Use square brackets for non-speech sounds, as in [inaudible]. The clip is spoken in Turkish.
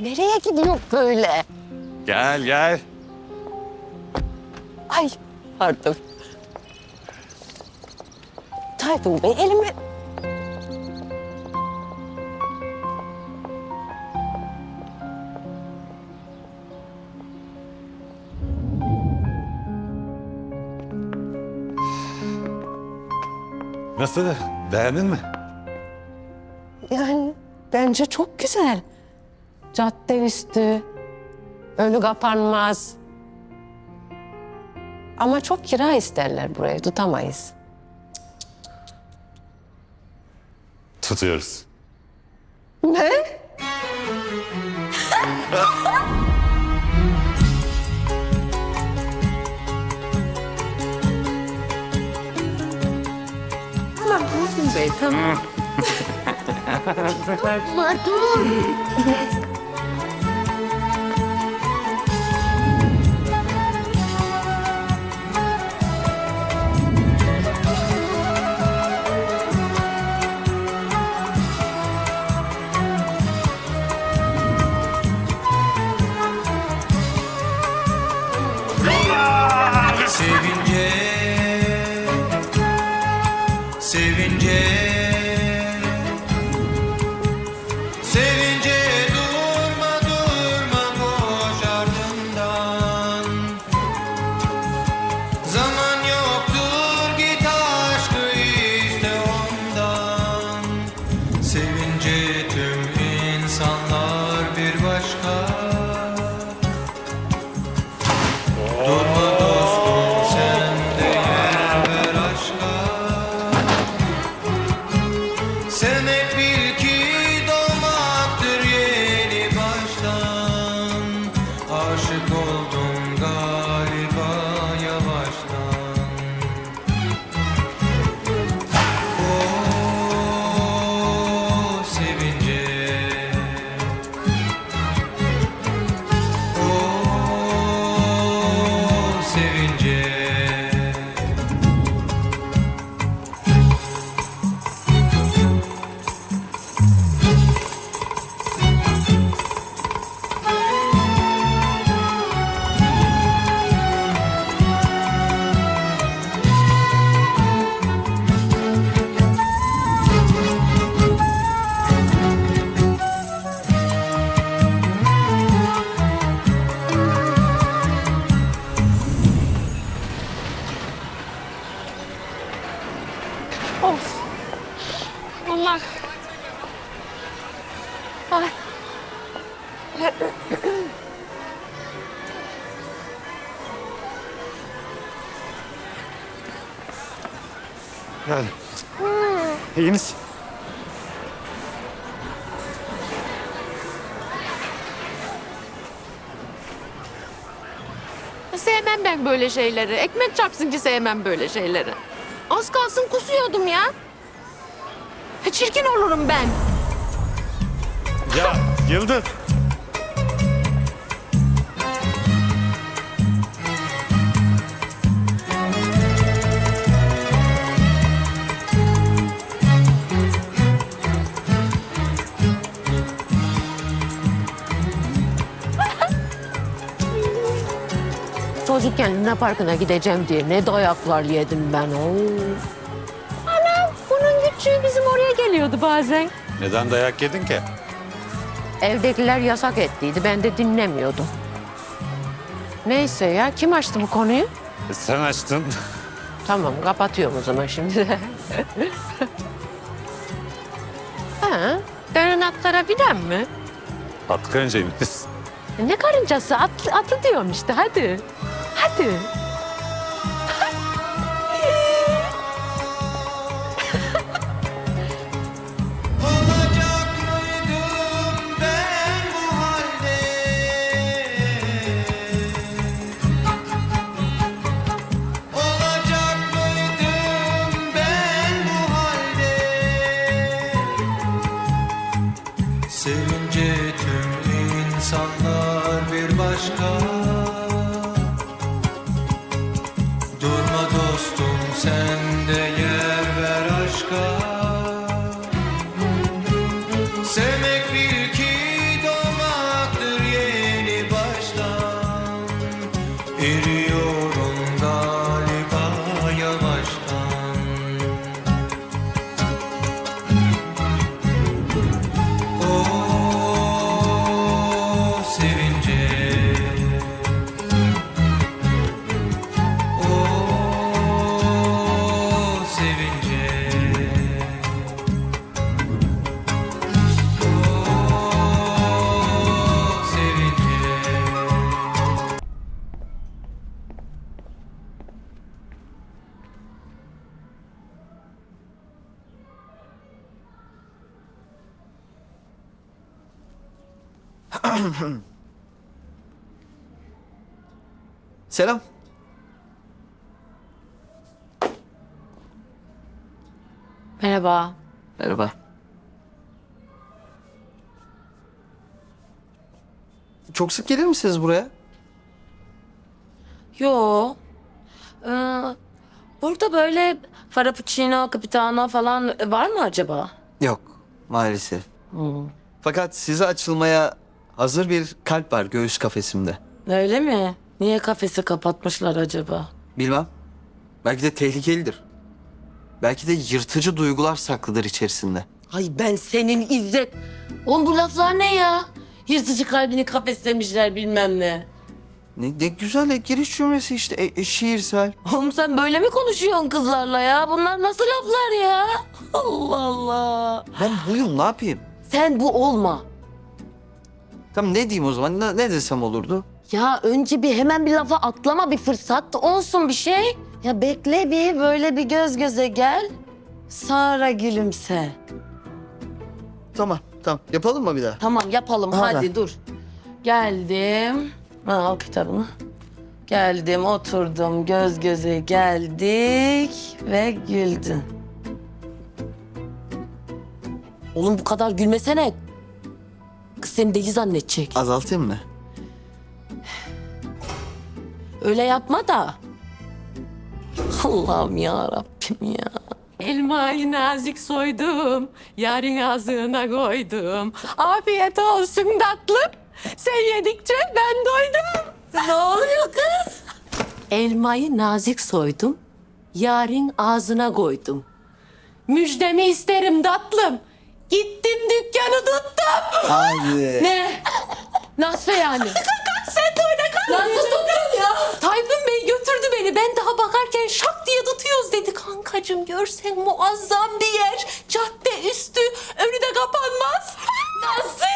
Nereye gidiyor böyle? Gel gel. Ay pardon. Tayfun Bey elimi... Nasıl? Beğendin mi? Yani bence çok güzel. Cadde üstü. Önü kapanmaz. Ama çok kira isterler burayı tutamayız. Tutuyoruz. Ne? tamam Muhsin Bey tamam. Ama Ay. Gel. İyi misin? Sevmem ben böyle şeyleri. Ekmek çarpsın ki sevmem böyle şeyleri. Az kalsın kusuyordum ya. Çirkin olurum ben. Ya Yıldız. Çocukken Luna Parkı'na gideceğim diye ne dayaklar yedim ben. Of. Anam bunun küçüğü bizim oraya geliyordu bazen. Neden dayak yedin ki? Evdekiler yasak ettiydi. Ben de dinlemiyordum. Neyse ya kim açtı bu konuyu? E, Sen açtın. Tamam kapatıyorum o zaman şimdi de. [laughs] ha, dönen atlara binen mi? At karıncaymış. Ne karıncası? At, atı diyorum işte hadi. Hadi. İnsanlar bir başka [clears throat] Selam. Merhaba. Merhaba. Çok sık gelir misiniz buraya? Yo. Ee, burada böyle Frappuccino, Capitano falan var mı acaba? Yok, maalesef. Fakat size açılmaya hazır bir kalp var göğüs kafesimde. Öyle mi? Niye kafesi kapatmışlar acaba? Bilmem. Belki de tehlikelidir. Belki de yırtıcı duygular saklıdır içerisinde. Ay ben senin İzzet. Oğlum bu laflar ne ya? Yırtıcı kalbini kafeslemişler bilmem ne. Ne, ne güzel giriş cümlesi işte. E, e, şiirsel. Oğlum sen böyle mi konuşuyorsun kızlarla ya? Bunlar nasıl laflar ya? [laughs] Allah Allah. Ben buyum ne yapayım? Sen bu olma. Tamam ne diyeyim o zaman? Ne, ne desem olurdu? Ya önce bir hemen bir lafa atlama bir fırsat olsun bir şey. Ya bekle bir böyle bir göz göze gel. Sonra gülümse. Tamam tamam. Yapalım mı bir daha? Tamam yapalım Hadi. hadi dur. Geldim. Ha, al kitabını. Geldim oturdum göz göze geldik ve güldün. Oğlum bu kadar gülmesene. Seni deli zannedecek. Azaltayım mı? Öyle yapma da. Allah'ım ya Rabbim ya. Elmayı nazik soydum, yarın ağzına koydum. Afiyet olsun tatlım. Sen yedikçe ben doydum. Ne oluyor kız? Elmayı nazik soydum, yarın ağzına koydum. Müjdemi isterim tatlım. Gittim dükkanı tuttum. Haydi. Ne? Nasıl yani? [laughs] Sen de öyle kal. Nasıl tuttun ya? Tayfun Bey götürdü beni. Ben daha bakarken şak diye tutuyoruz dedi. Kankacığım görsen muazzam bir yer. Cadde üstü. Önü de kapanmaz. Nasıl